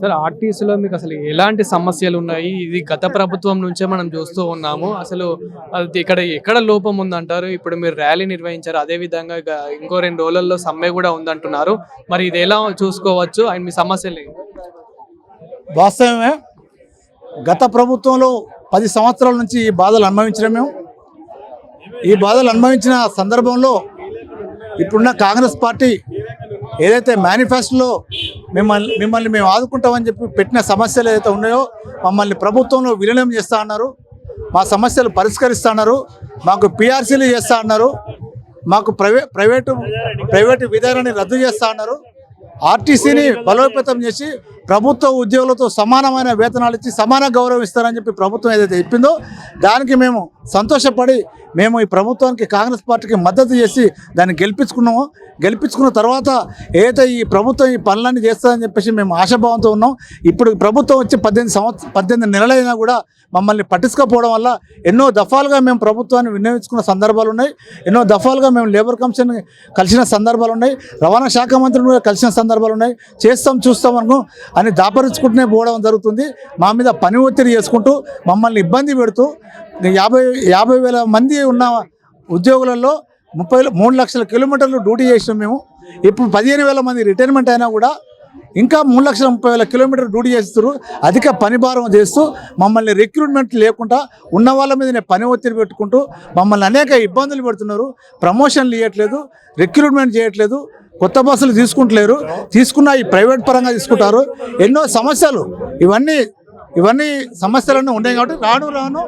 Sir ఆర్టీసీలో మీకు అసలు ఎలాంటి సమస్యలు ఉన్నాయి? ఇది గత ప్రభుత్వం నుంచే మనం చూస్తూ ఉన్నాము. అసలు అది ఇక్కడ ఎక్కడ లోపం ఉందంటారు? ఇప్పుడు మీరు ర్యాలీ నిర్వహించారు. అదే విధంగా ఇంకో రెండు రోజులలో సమ్మె కూడా ఉందంటున్నారు. మరి ఇది ఎలా చూసుకోవచ్చు? అండ్ మీ సమస్యలు వాస్తవమే గత ప్రభుత్వంలో పది సంవత్సరాల నుంచి ఈ బాధలు అనుభవించడం మేము. ఈ బాధలు అనుభవించిన సందర్భంలో ఇప్పుడున్న కాంగ్రెస్ పార్టీ ఏదైతే మేనిఫెస్టోలో మిమ్మల్ని మిమ్మల్ని మేము ఆదుకుంటామని చెప్పి పెట్టిన సమస్యలు ఏదైతే ఉన్నాయో మమ్మల్ని ప్రభుత్వంలో విలీనం చేస్తా అన్నారు. మా సమస్యలు పరిష్కరిస్తా అన్నారు. మాకు పిఆర్సీలు చేస్తా అన్నారు. మాకు ప్రైవే ప్రైవేటు ప్రైవేటు విధానాన్ని రద్దు చేస్తా అన్నారు. ఆర్టీసీని బలోపేతం చేసి ప్రభుత్వ ఉద్యోగులతో సమానమైన వేతనాలు ఇచ్చి సమాన గౌరవం ఇస్తారని చెప్పి ప్రభుత్వం ఏదైతే చెప్పిందో దానికి మేము సంతోషపడి మేము ఈ ప్రభుత్వానికి కాంగ్రెస్ పార్టీకి మద్దతు చేసి దాన్ని గెలిపించుకున్నాము. గెలిపించుకున్న తర్వాత ఏదైతే ఈ ప్రభుత్వం ఈ పనులన్నీ చేస్తుందని చెప్పేసి మేము ఆశాభావంతో ఉన్నాం. ఇప్పుడు ప్రభుత్వం వచ్చి పద్దెనిమిది సంవత్సరం పద్దెనిమిది నెలలైనా కూడా మమ్మల్ని పట్టించుకోకపోవడం వల్ల ఎన్నో దఫాలుగా మేము ప్రభుత్వాన్ని వినియోగించుకున్న సందర్భాలు ఉన్నాయి. ఎన్నో దఫాలుగా మేము లేబర్ కమిషన్ కలిసిన సందర్భాలు ఉన్నాయి. రవాణా శాఖ మంత్రిని కూడా కలిసిన సందర్భాలు ఉన్నాయి. చేస్తాం చూస్తాం అనుకో అని దాపరించుకుంటూనే పోవడం జరుగుతుంది. మా మీద పని ఒత్తిడి చేసుకుంటూ మమ్మల్ని ఇబ్బంది పెడుతూ యాభై యాభై వేల మంది ఉన్న ఉద్యోగులలో ముప్పై మూడు లక్షల కిలోమీటర్లు డ్యూటీ చేసినాం మేము. ఇప్పుడు పదిహేను వేల మంది రిటైర్మెంట్ అయినా కూడా ఇంకా మూడు లక్షల ముప్పై వేల కిలోమీటర్ డ్యూటీ చేస్తారు అధిక పని భారం చేస్తూ మమ్మల్ని రిక్రూట్మెంట్ లేకుండా ఉన్న వాళ్ళ మీదనే పని ఒత్తిడి పెట్టుకుంటూ మమ్మల్ని అనేక ఇబ్బందులు పెడుతున్నారు. ప్రమోషన్లు ఇవ్వట్లేదు రిక్రూట్మెంట్ చేయట్లేదు. కొత్త బస్సులు తీసుకుంటలేరు. తీసుకున్న ఈ ప్రైవేట్ పరంగా తీసుకుంటారు. ఎన్నో సమస్యలు. ఇవన్నీ ఇవన్నీ సమస్యలన్నీ ఉన్నాయి కాబట్టి రాను రాను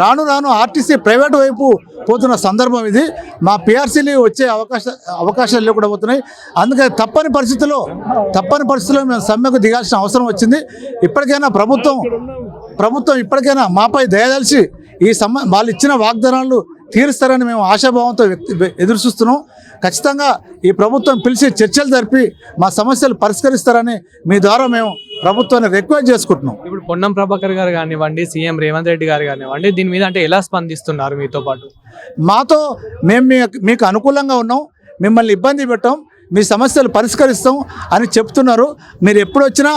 రాను రాను ఆర్టీసీ ప్రైవేట్ వైపు పోతున్న సందర్భం ఇది. మా పిఆర్సీలు వచ్చే అవకాశ అవకాశాలు లేకుండా పోతున్నాయి. అందుకని తప్పని పరిస్థితుల్లో తప్పని పరిస్థితుల్లో మేము సమ్మెకు దిగాల్సిన అవసరం వచ్చింది. ఇప్పటికైనా ప్రభుత్వం ప్రభుత్వం ఇప్పటికైనా మాపై దయదలిచి ఈ సమ్మె వాళ్ళు ఇచ్చిన వాగ్దానాలు తీరుస్తారని మేము ఆశాభావంతో వ్యక్తి ఎదురు చూస్తున్నాం. ఖచ్చితంగా ఈ ప్రభుత్వం పిలిచి చర్చలు జరిపి మా సమస్యలు పరిష్కరిస్తారని మీ ద్వారా మేము ప్రభుత్వాన్ని రిక్వెస్ట్ చేసుకుంటున్నాం. ఇప్పుడు పొన్నం ప్రభాకర్ గారు కానివ్వండి సీఎం రేవంత్ రెడ్డి గారు కానివ్వండి దీని మీద అంటే ఎలా స్పందిస్తున్నారు మీతో పాటు? మాతో మేము మీకు అనుకూలంగా ఉన్నాం మిమ్మల్ని ఇబ్బంది పెట్టాం మీ సమస్యలు పరిష్కరిస్తాం అని చెప్తున్నారు. మీరు ఎప్పుడు వచ్చినా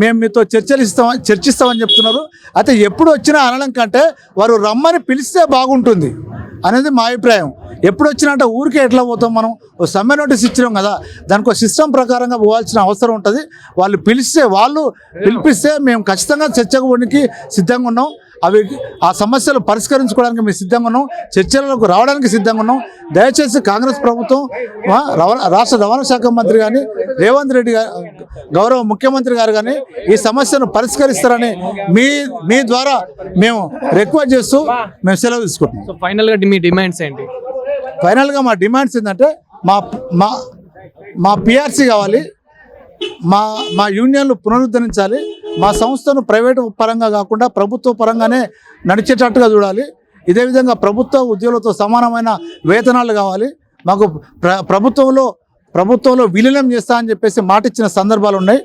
మేము మీతో చర్చలు ఇస్తాం చర్చిస్తామని చెప్తున్నారు. అయితే ఎప్పుడు వచ్చినా అనడం కంటే వారు రమ్మని పిలిస్తే బాగుంటుంది. అనేది మా అభిప్రాయం. ఎప్పుడు వచ్చినా అంటే ఊరికే ఎట్లా పోతాం మనం? ఓ సమ్మె నోటీస్ ఇచ్చినాం కదా దానికి ఒక సిస్టమ్ ప్రకారంగా పోవాల్సిన అవసరం ఉంటుంది. వాళ్ళు పిలిస్తే వాళ్ళు పిలిపిస్తే మేము ఖచ్చితంగా చర్చకు సిద్ధంగా ఉన్నాం. అవి ఆ సమస్యలు పరిష్కరించుకోవడానికి మేము సిద్ధంగా ఉన్నాం. చర్చలకు రావడానికి సిద్ధంగా ఉన్నాం. దయచేసి కాంగ్రెస్ ప్రభుత్వం రాష్ట్ర రవాణా శాఖ మంత్రి కానీ రేవంత్ రెడ్డి గారు గౌరవ ముఖ్యమంత్రి గారు కానీ ఈ సమస్యను పరిష్కరిస్తారని మీ మీ ద్వారా మేము రిక్వెస్ట్ చేస్తూ మేము సెలవు తీసుకుంటున్నాం. సో ఫైనల్గా మీ డిమాండ్స్ ఏంటి? ఫైనల్గా మా డిమాండ్స్ ఏంటంటే మా మా మా పిఆర్సీ కావాలి. మా మా యూనియన్లు పునరుద్ధరించాలి. మా సంస్థను ప్రైవేటు పరంగా కాకుండా ప్రభుత్వ పరంగానే నడిచేటట్టుగా చూడాలి. ఇదే విధంగా ప్రభుత్వ ఉద్యోగులతో సమానమైన వేతనాలు కావాలి. మాకు ప్ర ప్రభుత్వంలో ప్రభుత్వంలో విలీనం చేస్తా అని చెప్పేసి మాట ఇచ్చిన సందర్భాలు ఉన్నాయి.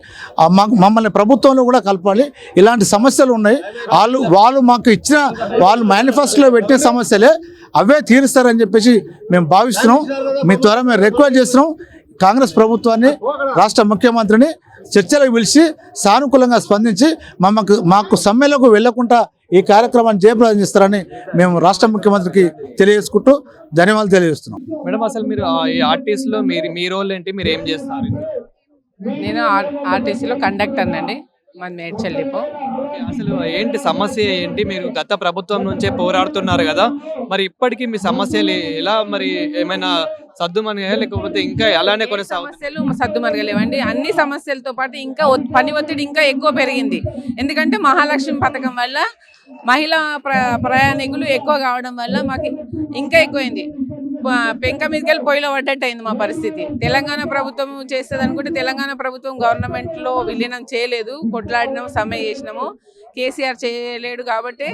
మమ్మల్ని ప్రభుత్వంలో కూడా కలపాలి. ఇలాంటి సమస్యలు ఉన్నాయి. వాళ్ళు వాళ్ళు మాకు ఇచ్చిన వాళ్ళు మేనిఫెస్టోలో పెట్టిన సమస్యలే అవే తీరుస్తారని చెప్పేసి మేము భావిస్తున్నాం. మీ ద్వారా మేము రిక్వెస్ట్ చేస్తున్నాం. కాంగ్రెస్ ప్రభుత్వాన్ని రాష్ట్ర ముఖ్యమంత్రిని చర్చలకు పిలిచి సానుకూలంగా స్పందించి మమ్మకు మాకు సమ్మెలకు వెళ్ళకుండా ఈ కార్యక్రమాన్ని జయప్రదం చేస్తారని మేము రాష్ట్ర ముఖ్యమంత్రికి తెలియజేసుకుంటూ ధన్యవాదాలు తెలియజేస్తున్నాం. మేడం అసలు మీరు ఈ ఆర్టీసీలో మీరు మీ రోల్ ఏంటి? మీరు ఏం చేస్తారు? నేను ఆర్- ఆర్టీసీలో కండక్టర్ అండి మాది మేడ్చల్ డిపో అసలు ఏంటి సమస్య ఏంటి? మీరు గత ప్రభుత్వం నుంచే పోరాడుతున్నారు కదా. మరి ఇప్పటికీ మీ సమస్యలు ఎలా మరి ఏమైనా సర్దుమనిగా లేకపోతే ఇంకా అలానే కొనసాగుతుంది సమస్యలు సర్దు మరగలేవండి అన్ని సమస్యలతో పాటు ఇంకా పని ఒత్తిడి ఇంకా ఎక్కువ పెరిగింది. ఎందుకంటే మహాలక్ష్మి పథకం వల్ల మహిళా ప్ర ప్రయాణికులు ఎక్కువ కావడం వల్ల మాకు ఇంకా ఎక్కువైంది. పెంక మీదకి వెళ్ళి పొయ్యిలో పడ్డట్టు అయింది మా పరిస్థితి. తెలంగాణ ప్రభుత్వం చేస్తుంది అనుకుంటే తెలంగాణ ప్రభుత్వం గవర్నమెంట్లో విలీనం చేయలేదు. కొట్లాడినాము సమ్మె చేసినాము. కేసీఆర్ చేయలేడు కాబట్టి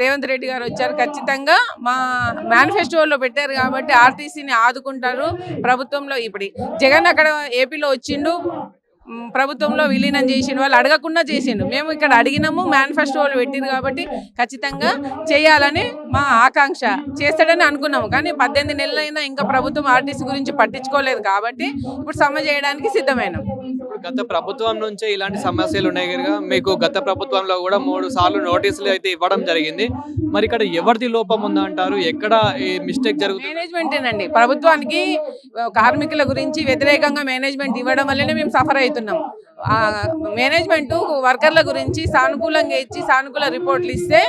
రేవంత్ రెడ్డి గారు వచ్చారు. ఖచ్చితంగా మా మేనిఫెస్టోలో పెట్టారు కాబట్టి ఆర్టీసీని ఆదుకుంటారు ప్రభుత్వంలో. ఇప్పుడు జగన్ అక్కడ ఏపీలో వచ్చిండు. ప్రభుత్వంలో విలీనం చేసిండు వాళ్ళు అడగకుండా చేసిండు. మేము ఇక్కడ అడిగినాము మేనిఫెస్టో వాళ్ళు పెట్టిరు కాబట్టి ఖచ్చితంగా చేయాలని మా ఆకాంక్ష. చేస్తాడని అనుకున్నాము కానీ పద్దెనిమిది నెలలైనా ఇంకా ప్రభుత్వం ఆర్టీసీ గురించి పట్టించుకోలేదు కాబట్టి ఇప్పుడు సమ్మె చేయడానికి సిద్ధమైనాం. గత ప్రభుత్వం నుంచే ఇలాంటి సమస్యలు ఉన్నాయి కనుక మీకు గత ప్రభుత్వంలో కూడా మూడు సార్లు నోటీసులు అయితే ఇవ్వడం జరిగింది. మరి ఇక్కడ ఎవరిది లోపం ఉందా అంటారు ఎక్కడ ఈ మిస్టేక్ జరుగుతుంది? మేనేజ్మెంటేనండి ప్రభుత్వానికి కార్మికుల గురించి వ్యతిరేకంగా మేనేజ్మెంట్ ఇవ్వడం వల్లనే మేము సఫర్ అవుతున్నాం మేనేజ్మెంట్ వర్కర్ల గురించి సానుకూలంగా ఇచ్చి సానుకూల రిపోర్ట్లు ఇస్తే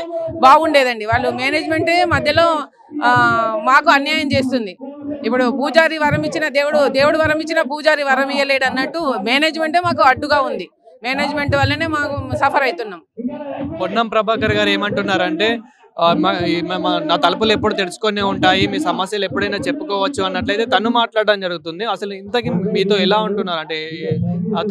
బాగుండేదండి. వాళ్ళు మేనేజ్మెంట్ మధ్యలో ఆ, మాకు అన్యాయం చేస్తుంది. ఇప్పుడు పూజారి వరం ఇచ్చిన దేవుడు దేవుడు వరం ఇచ్చిన పూజారి వరం ఇయ్యలేడు అన్నట్టు మేనేజ్మెంటే మాకు అడ్డుగా ఉంది. మేనేజ్మెంట్ వల్లనే మాకు సఫర్ అవుతున్నాం. పొన్నం ప్రభాకర్ గారు ఏమంటున్నారంటే నా తలుపులు ఎప్పుడు తెరుచుకొని ఉంటాయి మీ సమస్యలు ఎప్పుడైనా చెప్పుకోవచ్చు అన్నట్లయితే తను మాట్లాడడం జరుగుతుంది. అసలు ఇంతకీ మీతో ఎలా ఉంటున్నారు? అంటే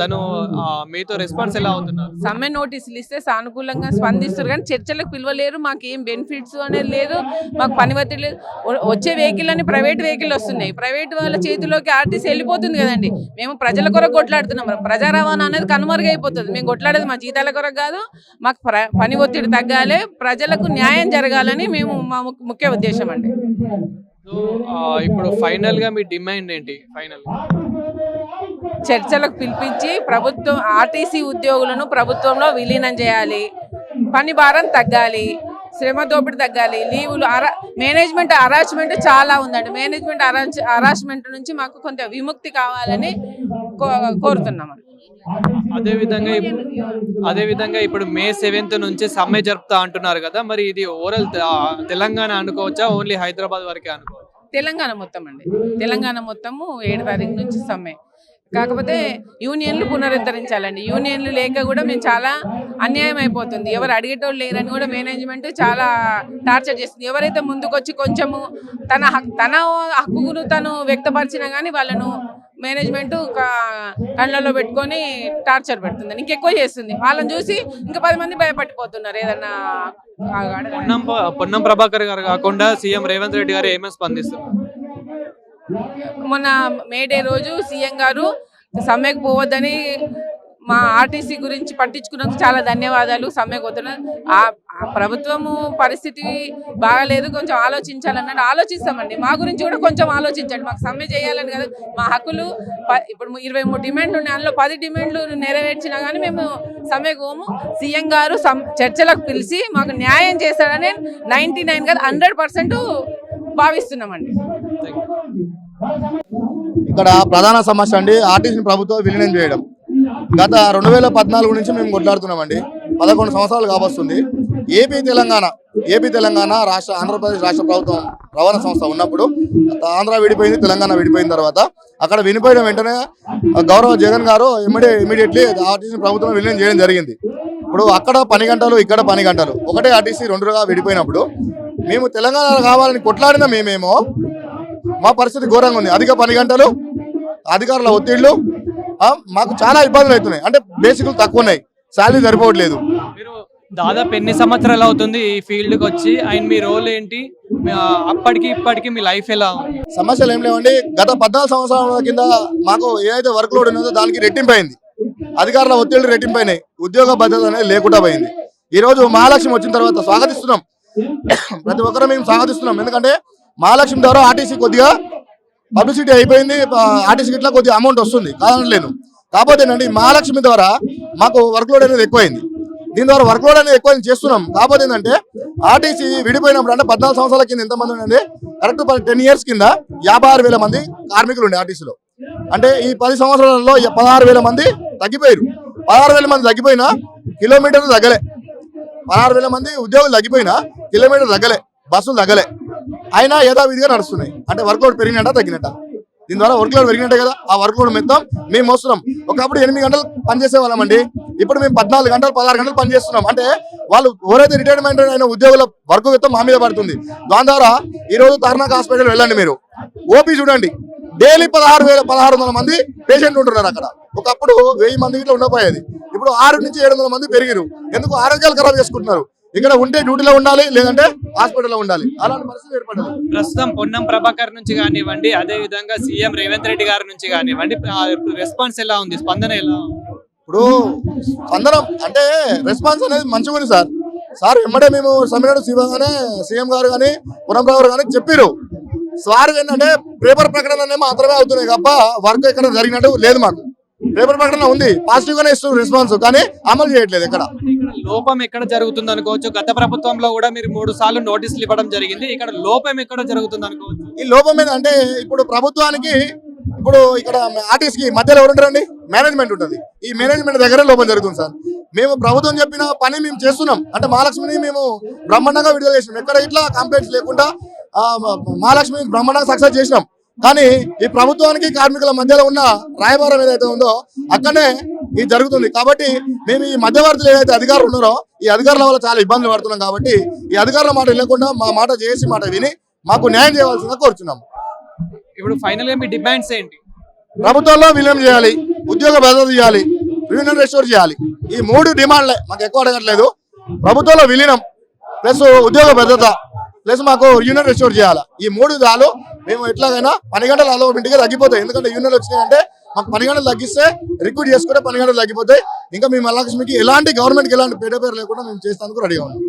తను మీతో రెస్పాన్స్ ఎలా అవుతున్నారు? సమ్మె నోటీసులు ఇస్తే సానుకూలంగా స్పందిస్తారు కానీ చర్చలకు పిలవలేరు మాకు ఏం బెనిఫిట్స్ అనేది లేదు మాకు పని ఒత్తిడి లేదు. వచ్చే వెహికల్ అని ప్రైవేట్ వెహికల్ వస్తున్నాయి. ప్రైవేట్ వాళ్ళ చేతిలోకి ఆర్టీసీ వెళ్ళిపోతుంది కదండి. మేము ప్రజల కొరకు కొట్లాడుతున్నాం. ప్రజా రవాణా అనేది కనుమరుగైపోతుంది. మేము కొట్లాడేది మా జీతాల కొరకు కాదు మాకు ప్ర- పని ఒత్తిడి తగ్గాలి ప్రజలకు న్యాయం జరగాలని మేము మా ముఖ్య ఉద్దేశం అండి. ఇప్పుడు ఫైనల్గా మీ డిమాండ్ ఏంటి? ఫైనల్. చర్చలకు పిలిపించి ప్రభుత్వం ఆర్టీసీ ఉద్యోగులను ప్రభుత్వంలో విలీనం చేయాలి. పని భారం తగ్గాలి. శ్రమ దోపిడి తగ్గాలి. లీవులు అరా మేనేజ్మెంట్ అరాచ్మెంట్ చాలా ఉందండి. మేనేజ్మెంట్ అరాచ్ అరాచ్మెంట్ నుంచి మాకు కొంత విముక్తి కావాలని కోరుతున్నాం అదే విధంగా ఇప్పు- అదే విధంగా ఇప్పుడు మే సెవెంత్ నుంచి సమ్మె జరుపుతా అంటున్నారు కదా మరి ఇది ఓవరాల్ తెలంగాణ అనుకోవచ్చా? ఓన్లీ హైదరాబాద్ వరకే అనుకోవచ్చు? తెలంగాణ మొత్తం అండి. తెలంగాణ మొత్తము ఏడు తారీఖు నుంచి సమ్మె. కాకపోతే యూనియన్లు పునరుద్ధరించాలండి. యూనియన్లు లేక కూడా మేము చాలా అన్యాయం అయిపోతుంది. ఎవరు అడిగేటోళ్ళు లేరని కూడా మేనేజ్మెంట్ చాలా టార్చర్ చేస్తుంది. ఎవరైతే ముందుకొచ్చి కొంచెము తన తన హక్కును తను వ్యక్తపరిచినా కానీ వాళ్ళను మేనేజ్మెంట్ కళ్ళల్లో పెట్టుకొని టార్చర్ పెడుతుంది. ఇంకెక్కువ చేస్తుంది. వాళ్ళని చూసి ఇంకా పది మంది భయపడిపోతున్నారు ఏదన్నా. పొన్నం పొన్నం ప్రభాకర్ గారు కాకుండా సీఎం రేవంత్ రెడ్డి గారు ఏమేమి స్పందిస్తున్నారు? మొన్న మేడే రోజు సీఎం గారు సమ్మెకు పోవద్దని మా ఆర్టీసీ గురించి పట్టించుకున్నందుకు చాలా ధన్యవాదాలు. సమ్మె ఆ ప్రభుత్వము పరిస్థితి బాగాలేదు. కొంచెం ఆలోచించాలన్నట్టు ఆలోచిస్తామండి. మా గురించి కూడా కొంచెం ఆలోచించండి. మాకు సమ్మె చేయాలని కదా. మా హక్కులు ఇప్పుడు ఇరవై మూడు డిమాండ్లు ఉన్నాయి. అందులో పది డిమాండ్లు నెరవేర్చినా కానీ మేము సమ్మెకు పోము సీఎం గారు సమ్- చర్చలకు పిలిచి మాకు న్యాయం చేశాడని నైంటీ నైన్ కదా హండ్రెడ్ పర్సెంట్ భావిస్తున్నామండి. ఇక్కడ ప్రధాన సమస్య అండి ఆర్టీసీని ప్రభుత్వం విలీనం చేయడం. గత రెండు వేల పద్నాలుగు నుంచి మేము కొట్లాడుతున్నామండి. పదకొండు సంవత్సరాలు కావస్తుంది ఏపీ తెలంగాణ ఏపీ తెలంగాణ రాష్ట్ర ఆంధ్రప్రదేశ్ రాష్ట్ర ప్రభుత్వం రవాణా సంస్థ ఉన్నప్పుడు ఆంధ్ర విడిపోయింది తెలంగాణ విడిపోయిన తర్వాత అక్కడ వినిపోయిన వెంటనే గౌరవ జగన్ గారు ఇమ్మీడియట్ ఇమీడియట్లీ ఆర్టీసీ ప్రభుత్వం విలీనం చేయడం జరిగింది. ఇప్పుడు అక్కడ పని గంటలు ఇక్కడ పని గంటలు. ఒకటే ఆర్టీసీ రెండుగా విడిపోయినప్పుడు మేము తెలంగాణ కావాలని కొట్లాడిన మేమేమో మా పరిస్థితి ఘోరంగా ఉంది. అధిక పని గంటలు అధికారుల ఒత్తిళ్ళు మాకు చాలా ఇబ్బందులు అవుతున్నాయి. అంటే బేసిక్లు తక్కువ ఉన్నాయి శాలరీ సరిపోవట్లేదు. దాదాపు ఎన్ని సంవత్సరాలు అవుతుంది ఈ ఫీల్డ్కి వచ్చి? అండ్ మీ రోల్ ఏంటి? అప్పటికి ఇప్పటికి మీ లైఫ్ ఎలా? సమస్యలు ఏం లేవండి. గత పద్నాలుగు సంవత్సరాల కింద మాకు ఏదైతే వర్క్ లోడ్ ఉన్నదో దానికి రెట్టింపు అయింది అధికారుల ఒత్తిళ్ళు రెట్టింపు అయినాయి ఉద్యోగ భద్రత అనేది లేకుండా పోయింది. ఈ రోజు మహాలక్ష్మి వచ్చిన తర్వాత స్వాగతిస్తున్నాం. ప్రతి ఒక్కరూ మేము స్వాగతిస్తున్నాం. ఎందుకంటే మహాలక్ష్మి ద్వారా ఆర్టీసీ కొద్దిగా పబ్లిసిటీ అయిపోయింది ఆర్టీసీ గిట్లా కొద్దిగా అమౌంట్ వస్తుంది కాదనలేను కాకపోతే ఏంటంటే మహాలక్ష్మి ద్వారా మాకు వర్క్ లోడ్ అనేది ఎక్కువైంది. దీని ద్వారా వర్క్ లోడ్ అనేది ఎక్కువ చేస్తున్నాం. కాకపోతే ఏంటంటే ఆర్టీసీ విడిపోయినప్పుడు అంటే పద్నాలుగు సంవత్సరాల కింద ఎంతమంది ఉండండి కరెక్ట్ టెన్ ఇయర్స్ కింద యాభై ఆరు వేల మంది కార్మికులు ఉండే ఆర్టీసీలో. అంటే ఈ పది సంవత్సరాలలో పదహారు వేల మంది తగ్గిపోయారు పదహారు వేల మంది తగ్గిపోయినా కిలోమీటర్లు తగ్గలే. పదహారు వేల మంది ఉద్యోగులు తగ్గిపోయినా కిలోమీటర్ తగ్గలే బస్సులు తగ్గలే. అయినా యథావిధిగా నడుస్తున్నాయి. అంటే వర్క్ పెరిగినట్ట తగ్గినట్ట? దీని ద్వారా వర్క్ లోడ్ పెరిగినట్టే కదా? ఆ వర్క్ లోడ్ మొత్తం మేము మోస్తున్నాం. ఒకప్పుడు ఎనిమిది గంటలు పనిచేసే వాళ్ళమండి ఇప్పుడు మేము పద్నాలుగు గంటలు పదహారు గంటలు పనిచేస్తున్నాం. అంటే వాళ్ళు ఎవరైతే రిటైర్మెంట్ అయిన ఉద్యోగుల వర్క్ మొత్తం మా మీద పడుతుంది. దాని ద్వారా ఈ రోజు తార్నాక్ హాస్పిటల్ వెళ్ళండి మీరు. ఓపీ చూడండి. డైలీ పదహారు వేల పదహారు వందల మంది పేషెంట్ ఉంటున్నారు అక్కడ. ఒకప్పుడు వెయ్యి మంది ఇట్లా ఉండకపోయేది ఇప్పుడు ఆరు నుంచి ఏడు వందల మంది పెరిగిరు ఎందుకు? ఆరోగ్యాలు ఖరాబ్ చేసుకుంటున్నారు. ఇక్కడ ఉంటే డ్యూటీలో ఉండాలి లేదంటే హాస్పిటల్లో ఉండాలి. అలాంటి పరిస్థితి ఏర్పడింది. ప్రస్తుతం పొన్నం ప్రభాకర్ నుంచి కానివ్వండి అదే విధంగా సీఎం రేవంత్ రెడ్డి గారి నుంచి కానివ్వండి రెస్పాన్స్ ఎలా ఉంది? స్పందన ఎలా ఇప్పుడు అందరం అంటే రెస్పాన్స్ అనేది మంచిగా ఉంది సార్. సార్ వెంబడే మేము సమ్మినాడు సీఎం గానే సీఎం గారు కానీ పురంరావు గారు కానీ చెప్పారు సార్ ఏంటంటే పేపర్ ప్రకటన మాత్రమే అవుతున్నాయి తప్ప వర్క్ ఎక్కడ జరిగినట్టు లేదు మాకు. పేపర్ ప్రకటన ఉంది పాజిటివ్ గానే ఇస్తున్నారు రెస్పాన్స్ కానీ అమలు చేయట్లేదు ఇక్కడ లోపం ఎక్కడ జరుగుతుంది అనుకోవచ్చు? గత ప్రభుత్వంలో కూడా మీరు మూడు సార్లు నోటీసులు ఇవ్వడం జరిగింది. ఇక్కడ లోపం ఎక్కడ జరుగుతుంది అనుకోవచ్చు? ఈ లోపం మీద అంటే ఇప్పుడు ప్రభుత్వానికి ఇప్పుడు ఇక్కడ ఆర్టిస్ట్కి మధ్యలో ఎవరుంటారండి? మేనేజ్మెంట్ ఉంటుంది. ఈ మేనేజ్మెంట్ దగ్గర లోపం జరుగుతుంది సార్. మేము ప్రభుత్వం చెప్పిన పని మేము చేస్తున్నాం. అంటే మహాలక్ష్మిని మేము బ్రహ్మాండంగా విడుదల చేసినాం. ఎక్కడ ఇట్లా కంప్లైంట్స్ లేకుండా మహాలక్ష్మి బ్రహ్మాండంగా సక్సెస్ చేసినాం. కానీ ఈ ప్రభుత్వానికి కార్మికుల మధ్యలో ఉన్న రాయబారం ఏదైతే ఉందో అక్కడనే ఇది జరుగుతుంది. కాబట్టి మేము ఈ మధ్యవర్తులు ఏదైతే అధికారులు ఉన్నారో ఈ అధికారుల వల్ల చాలా ఇబ్బందులు పడుతున్నాం కాబట్టి ఈ అధికారుల మాట వినకుండా మా మాట చేసి మాట విని మాకు న్యాయం చేయవలసిందిగా కోరుచున్నాం. ఇప్పుడు ఫైనల్గా మీ డిమాండ్స్ ఏంటి? ప్రభుత్వంలో విలీనం చేయాలి ఉద్యోగ భద్రత చేయాలి యూనియన్ రెస్టోర్ చేయాలి. ఈ మూడు డిమాండ్లే మాకు ఎక్కువ అడగట్లేదు. ప్రభుత్వంలో విలీనం ప్లస్ ఉద్యోగ భద్రత ప్లస్ మాకు యూనియన్ రెస్టోర్ చేయాలి. ఈ మూడు దాలు మేము ఎట్లాగైనా పని గంటల అలవమెంట్గా తగ్గిపోతాయి. ఎందుకంటే యూనియన్ వచ్చినాయంటే మాకు పని గంటలు తగ్గిస్తే రిక్రూట్ చేసుకుంటే పని గంటలు తగ్గిపోతాయి. ఇంకా మేము లక్ష్మికి ఎలాంటి గవర్నమెంట్కి ఎలాంటి పేద పేరు లేకుండా మేము చేస్తానికి రెడీగా ఉన్నాం.